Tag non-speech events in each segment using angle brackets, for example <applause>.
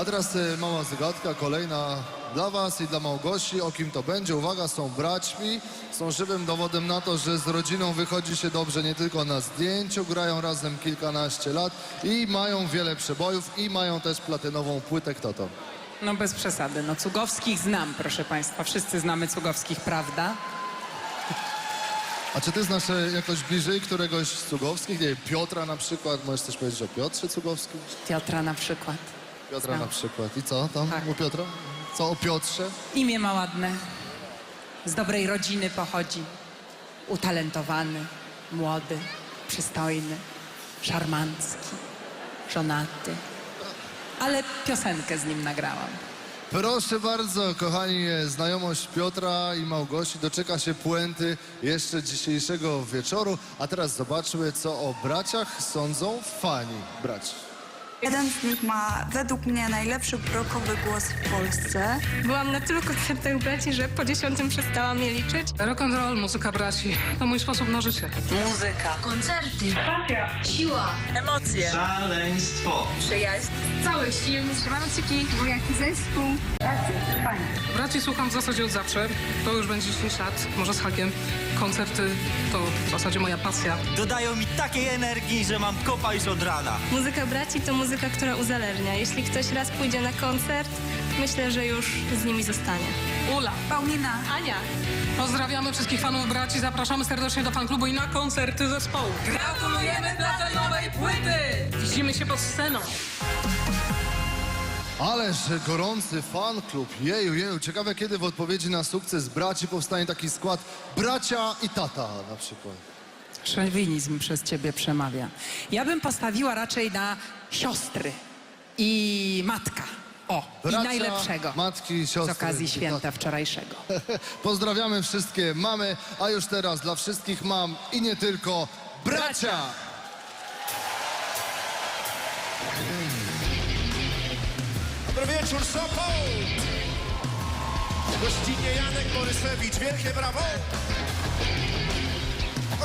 A teraz e, mała zagadka, kolejna dla was i dla Małgosi. O kim to będzie? Uwaga, są braćmi, są żywym dowodem na to, że z rodziną wychodzi się dobrze nie tylko na zdjęciu, grają razem kilkanaście lat i mają wiele przebojów i mają też platynową płytę. Kto to? No bez przesady. No Cugowskich znam, proszę państwa. Wszyscy znamy Cugowskich, prawda? A czy ty znasz e, jakoś bliżej któregoś z Cugowskich? Nie wiem, Piotra na przykład? Możesz coś powiedzieć o Piotrze Cugowskim? Piotra na przykład. Piotra na przykład. I co tam Tak. u Piotra? Co o Piotrze? Imię ma ładne. Z dobrej rodziny pochodzi. Utalentowany, młody, przystojny, szarmancki, żonaty. Ale piosenkę z nim nagrałam. Proszę bardzo, kochani, znajomość Piotra i Małgosi doczeka się puenty jeszcze dzisiejszego wieczoru. A teraz zobaczmy, co o braciach sądzą fani braci. Jeden z nich ma według mnie najlepszy brokowy głos w Polsce. Byłam na tylu koncertach braci, że po dziesiątym przestałam je liczyć. Rock and roll, muzyka braci. To mój sposób na życie. koncerty, siła, Szaleństwo. Całych sił, szranciki, bo jaki zespół. Braci słucham w zasadzie od zawsze. To już będzie dzisiejszy lat, może z hakiem. Koncerty to w zasadzie moja pasja. Dodają mi takiej energii, że mam kopa już od rana. Muzyka braci to muzyka, która uzależnia. Jeśli ktoś raz pójdzie na koncert, myślę, że już z nimi zostanie. Ula, Paulina. Ania. pozdrawiamy wszystkich fanów braci, zapraszamy serdecznie do fanklubu i na koncerty zespołu. Gratulujemy nowej płyty! Widzimy się pod sceną. Ależ gorący fan klub. Jeju, jeju. Ciekawe, kiedy w odpowiedzi na sukces braci powstanie taki skład bracia i tata na przykład. Szowinizm przez ciebie przemawia. Ja bym postawiła raczej na siostry i matka. O, Bracia, i najlepszego. matki, siostry Z okazji i święta taty. wczorajszego. <laughs> Pozdrawiamy wszystkie mamy, a już teraz dla wszystkich mam i nie tylko bracia! Dobry wieczór, Sopot! Gościnnie Janek Borysewicz, wielkie brawo!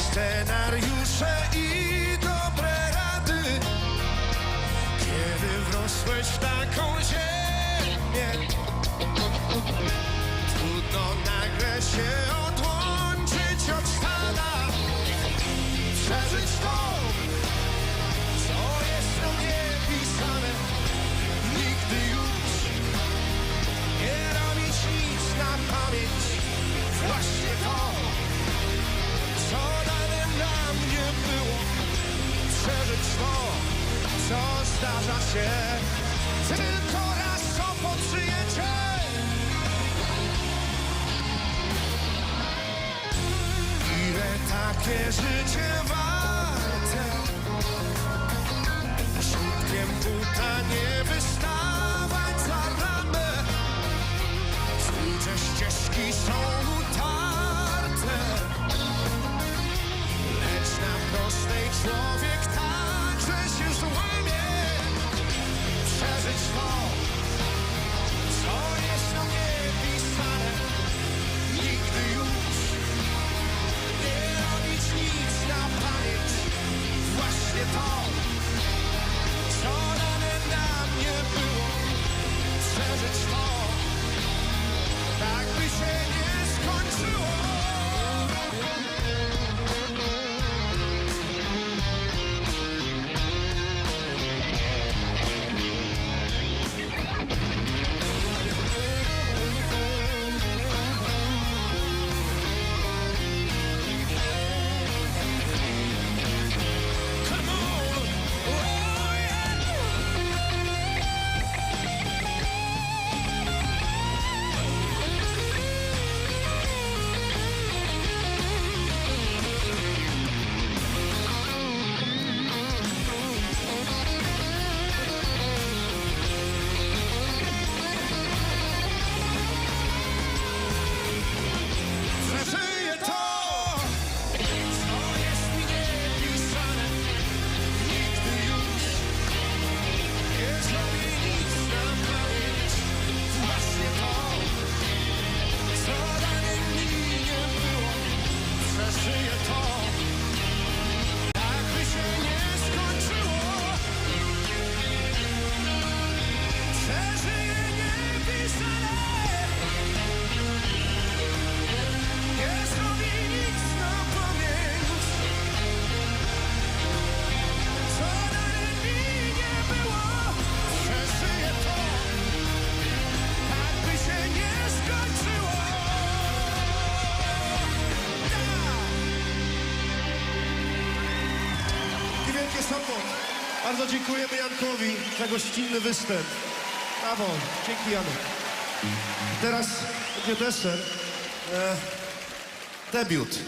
scenariusze i dobre rady. Kiedy wrosłeś w taką ziemię Trudno nagle się się. Tylko raz co po przyjęcie Ile takie życie warte dziękujemy Jankowi za gościnny występ. Brawo, dzięki Janek. Teraz będzie deser. E, debiut.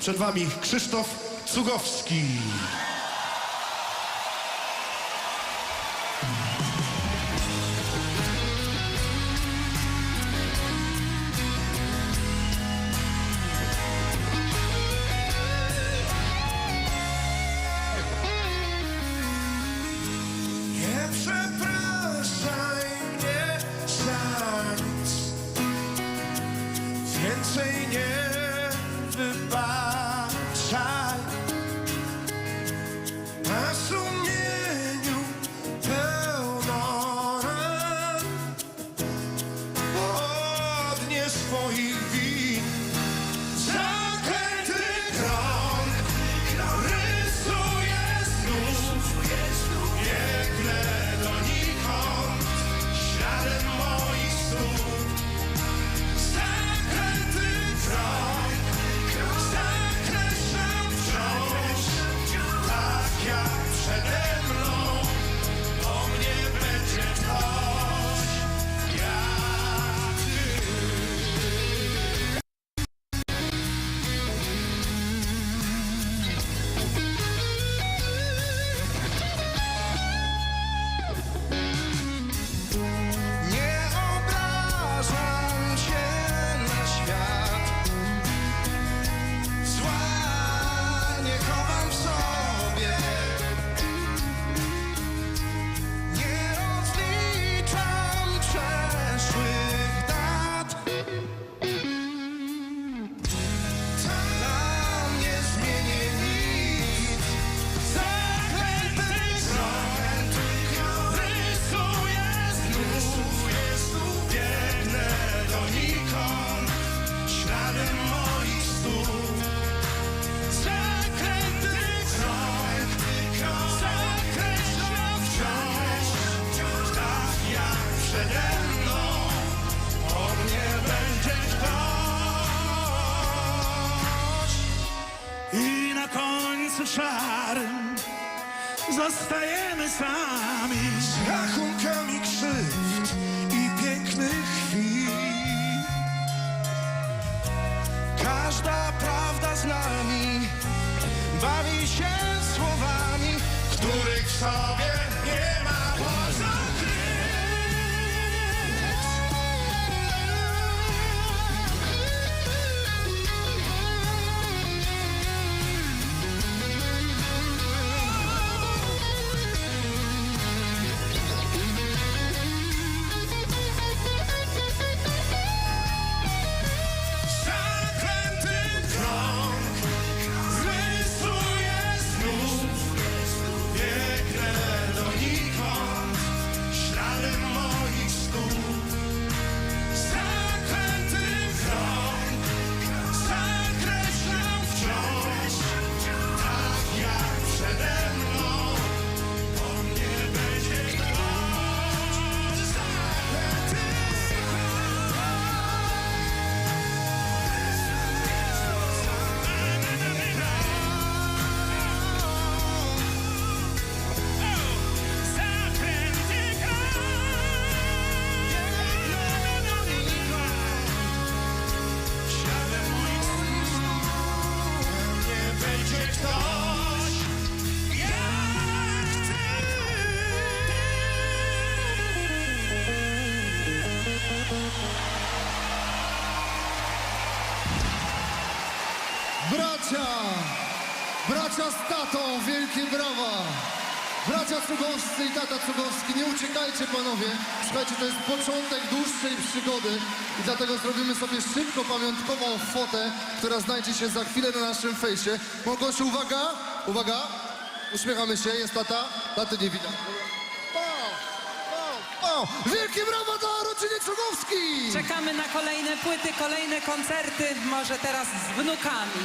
Przed wami Krzysztof Cugowski. Szarym Zostajemy sami. Z rachunkami krzywd i pięknych chwil. Każda prawda z nami Bawi się słowami Których w Bracia! Bracia z tatą, wielkie brawa! Bracia Cugowscy i tata Cugowski, nie uciekajcie panowie. Słuchajcie, to jest początek dłuższej przygody i dlatego zrobimy sobie szybko pamiątkową fotę, która znajdzie się za chwilę na naszym fejsie. Małgosiu, uwaga! Uwaga! Uśmiechamy się, jest tata. Taty nie widać. Wielkie brawa dla rodziny Cugowski! Czekamy na kolejne płyty, kolejne koncerty, może teraz z wnukami.